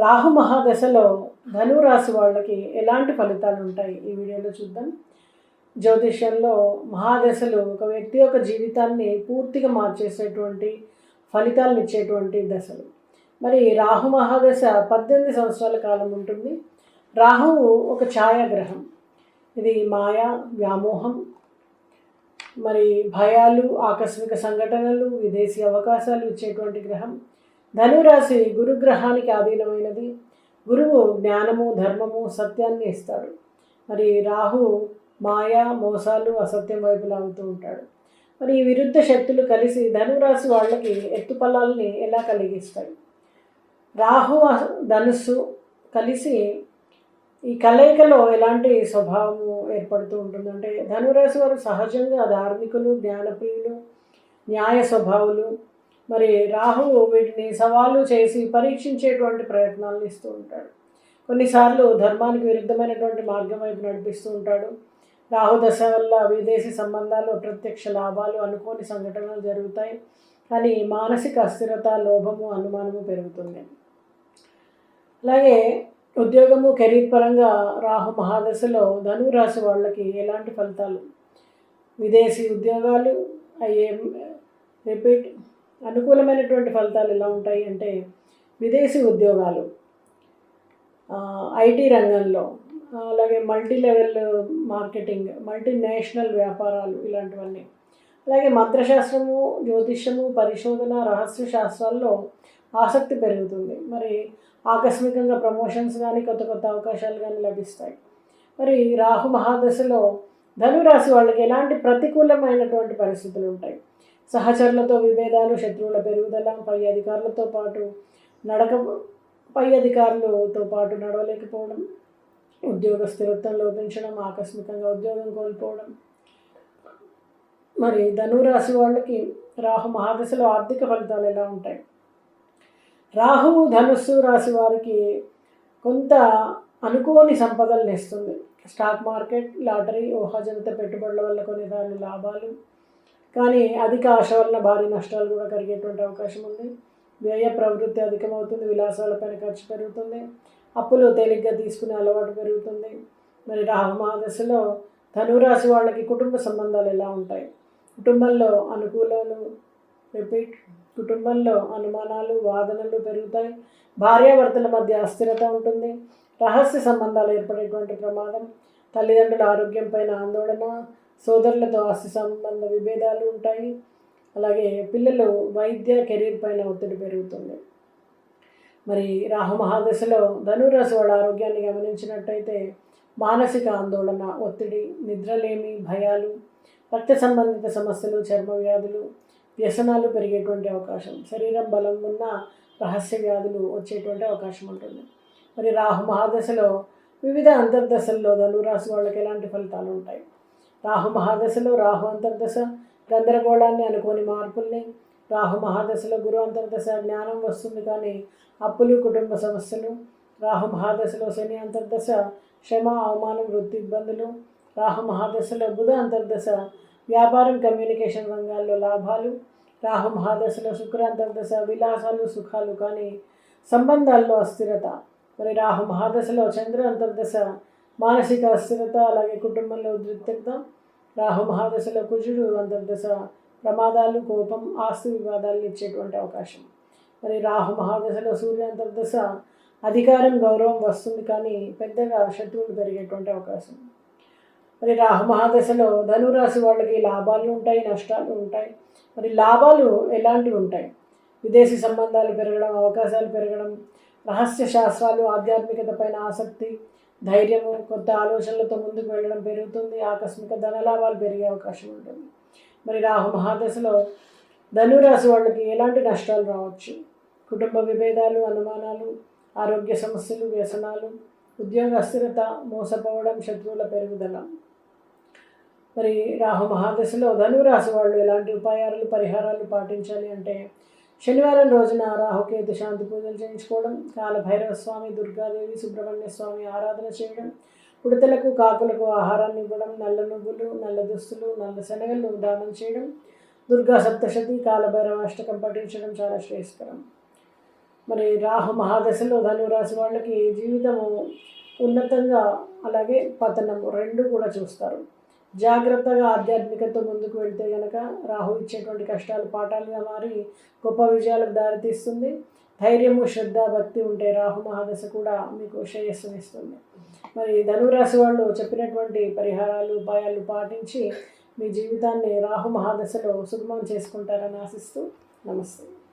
రాహు మహాదశలో ధనురాశి వాళ్ళకి ఎలాంటి ఫలితాలు ఉంటాయి? ఈ వీడియోలో చూద్దాం. జ్యోతిష్యంలో మహాదశలు ఒక వ్యక్తి యొక్క జీవితాన్ని పూర్తిగా మార్చేసేటువంటి ఫలితాలను ఇచ్చేటువంటి దశలు. మరి రాహు మహాదశ పద్దెనిమిది సంవత్సరాల కాలం ఉంటుంది. రాహువు ఒక ఛాయాగ్రహం. ఇది మాయ వ్యామోహం. మరి భయాలు ఆకస్మిక సంఘటనలు విదేశీ అవకాశాలు ఇచ్చేటువంటి గ్రహం. ధనురాశి గురుగ్రహానికి ఆధీనమైనది. గురువు జ్ఞానము ధర్మము సత్యాన్ని ఇస్తాడు. మరి రాహు మాయ మోసాలు అసత్యం వైపు లాగుతూ ఉంటాడు. మరి ఈ విరుద్ధ శక్తులు కలిసి ధనురాశి వాళ్ళకి ఎత్తుపల్లాలని ఎలా కలిగిస్తాయి? రాహు ధనుస్సు కలిసి ఈ కలయికలో ఎలాంటి స్వభావము ఏర్పడుతూ ఉంటుంది? అంటే ధనురాశి వారు సహజంగా ధార్మికులు జ్ఞానప్రియులు న్యాయ స్వభావులు మరి రాహువు వీటిని సవాలు చేసి పరీక్షించేటువంటి ప్రయత్నాలను ఇస్తూ ఉంటాడు. కొన్నిసార్లు ధర్మానికి విరుద్ధమైనటువంటి మార్గం వైపు నడిపిస్తూ ఉంటాడు. రాహు దశ వల్ల విదేశీ సంబంధాలు ప్రత్యక్ష లాభాలు అనుకోని సంఘటనలు జరుగుతాయి. కానీ మానసిక అస్థిరత లోభము అనుమానము పెరుగుతుంది. అలాగే ఉద్యోగము కెరీర్ పరంగా రాహు మహాదశలో ధనురాశి వాళ్ళకి ఎలాంటి ఫలితాలు? విదేశీ ఉద్యోగాలు అయ్యే రిపీట్ అనుకూలమైనటువంటి ఫలితాలు ఎలా ఉంటాయి అంటే విదేశీ ఉద్యోగాలు ఐటీ రంగంలో అలాగే మల్టీ లెవెల్ మార్కెటింగ్ మల్టీనేషనల్ వ్యాపారాలు ఇలాంటివన్నీ. అలాగే మంత్రశాస్త్రము జ్యోతిష్యము పరిశోధన రహస్య శాస్త్రాల్లో ఆసక్తి పెరుగుతుంది. మరి ఆకస్మికంగా ప్రమోషన్స్ కానీ కొత్త కొత్త అవకాశాలు కానీ లభిస్తాయి. మరి రాహు మహాదశలో ధనురాశి వాళ్ళకి ఎలాంటి ప్రతికూలమైనటువంటి పరిస్థితులు ఉంటాయి? సహచరులతో విభేదాలు శత్రువుల పెరుగుదల పై అధికారులతో పాటు నడక పై అధికారులతో పాటు నడవలేకపోవడం ఉద్యోగ స్థిరత్వం లోపించడం ఆకస్మికంగా ఉద్యోగం కోల్పోవడం. మరి ధనురాశి వాళ్ళకి రాహు మహాదశలో ఆర్థిక ఫలితాలు ఎలా ఉంటాయి? రాహువు ధనుస్సు రాశి వారికి కొంత అనుకోని సంపదలను ఇస్తుంది. స్టాక్ మార్కెట్ లాటరీ ఊహాజనిత పెట్టుబడుల వల్ల కొన్ని దాని లాభాలు కానీ అధిక ఆశ వలన భారీ నష్టాలు కూడా కలిగేటువంటి అవకాశం ఉంది. వ్యయ ప్రవృత్తి అధికమవుతుంది విలాసాలపైన ఖర్చు పెరుగుతుంది అప్పులు తేలిగ్గా తీసుకునే అలవాటు పెరుగుతుంది. మరి రాహు మహాదశలో ధనురాశి వాళ్ళకి కుటుంబ సంబంధాలు ఎలా ఉంటాయి? కుటుంబంలో అనుకూలాలు రిపీట్ కుటుంబంలో అనుమానాలు వాదనలు పెరుగుతాయి భార్యాభర్తల మధ్య అస్థిరత ఉంటుంది రహస్య సంబంధాలు ఏర్పడేటువంటి ప్రమాదం తల్లిదండ్రుల ఆరోగ్యం పైన ఆందోళన సోదరులతో ఆస్తి సంబంధ విభేదాలు ఉంటాయి. అలాగే పిల్లలు వైద్య కెరీర్ పైన ఒత్తిడి పెరుగుతుంది. మరి రాహు మహాదశలో ధనురాశి వాళ్ళ ఆరోగ్యాన్ని గమనించినట్టయితే మానసిక ఆందోళన ఒత్తిడి నిద్రలేమి భయాలు రక్త సంబంధిత సమస్యలు చర్మ వ్యాధులు వ్యసనాలు పెరిగేటువంటి అవకాశం శరీరం బలం ఉన్న రహస్య వ్యాధులు వచ్చేటువంటి అవకాశం ఉంటుంది. మరి రాహు మహాదశలో వివిధ అంతర్దశల్లో ధనురాశి వాళ్ళకి ఎలాంటి ఫలితాలు ఉంటాయి? రాహు మహాదశలో రాహు అంతర్దశ గందరగోళాన్ని అనుకోని మార్పుల్ని. రాహు మహాదశలో గురు అంతర్దశ జ్ఞానం వస్తుంది కానీ అప్పులు కుటుంబ సమస్యలు. రాహు మహాదశలో శని అంతర్దశ శ్రమ అవమానం వృత్తి ఇబ్బందులు. రాహు మహాదశలో బుధ అంతర్దశ వ్యాపారం కమ్యూనికేషన్ రంగాల్లో లాభాలు. రాహు మహాదశలో శుక్ర అంతర్దశ విలాసాలు సుఖాలు కానీ సంబంధాల్లో అస్థిరత. మరి రాహు మహాదశలో చంద్ర అంతర్దశ మానసిక అస్థిరత అలాగే కుటుంబంలో ఉద్రిక్తత రాహు మహాదశలో కుజుడు అంతర్దశ ప్రమాదాలు కోపం ఆస్తి వివాదాలు ఇచ్చేటువంటి అవకాశం. మరి రాహు మహాదశలో సూర్య అంతర్దశ అధికారం గౌరవం వస్తుంది కానీ పెద్దగా శత్రువులు పెరిగేటువంటి అవకాశం. మరి రాహు మహాదశలో ధనురాశి వాళ్ళకి లాభాలు ఉంటాయి నష్టాలు ఉంటాయి. మరి లాభాలు ఎలాంటివి ఉంటాయి? విదేశీ సంబంధాలు పెరగడం అవకాశాలు పెరగడం రహస్య శాస్త్రాలు ఆధ్యాత్మికత పైన ఆసక్తి ధైర్యము కొత్త ఆలోచనలతో ముందుకు వెళ్ళడం పెరుగుతుంది. ఆకస్మిక ధనలాభాలు పెరిగే అవకాశం ఉంటుంది. మరి రాహు మహాదశలో ధనురాశి వాళ్ళకి ఎలాంటి నష్టాలు రావచ్చు? కుటుంబ విభేదాలు అనుమానాలు ఆరోగ్య సమస్యలు వ్యసనాలు ఉద్యోగ అస్థిరత మోసపోవడం శత్రువుల పెరుగుదల. మరి రాహు మహాదశలో ధనురాశి వాళ్ళు ఎలాంటి ఉపాయాలు పరిహారాలు పాటించాలి అంటే శనివారం రోజున రాహుకేతు శాంతి పూజలు చేయించుకోవడం కాలభైరవ స్వామి దుర్గాదేవి సుబ్రహ్మణ్య స్వామి ఆరాధన చేయడం ఉడతలకు కాకులకు ఆహారాన్ని ఇవ్వడం నల్ల నువ్వులు నల్ల దుస్తులు నల్ల శనగలు దానం చేయడం దుర్గా సప్తశతి కాలభైరవ అష్టకం పఠించడం చాలా శ్రేయస్కరం. మరి రాహు మహాదశలో ధనురాశి వాళ్ళకి జీవితము ఉన్నతంగా అలాగే పతనము రెండు కూడా చూస్తారు. జాగ్రత్తగా ఆధ్యాత్మికతో ముందుకు వెళ్తే గనక రాహు ఇచ్చేటువంటి కష్టాలు పాఠాలుగా మారి గొప్ప విజయాలకు దారితీస్తుంది. ధైర్యము శ్రద్ధ భక్తి ఉంటే రాహు మహాదశ కూడా మీకు శ్రేయస్సునిస్తుంది మరి ధనురాశి వాళ్ళు చెప్పినటువంటి పరిహారాలు ఉపాయాలు పాటించి మీ జీవితాన్ని రాహు మహాదశలో సుగమం చేసుకుంటారని ఆశిస్తూ నమస్తే.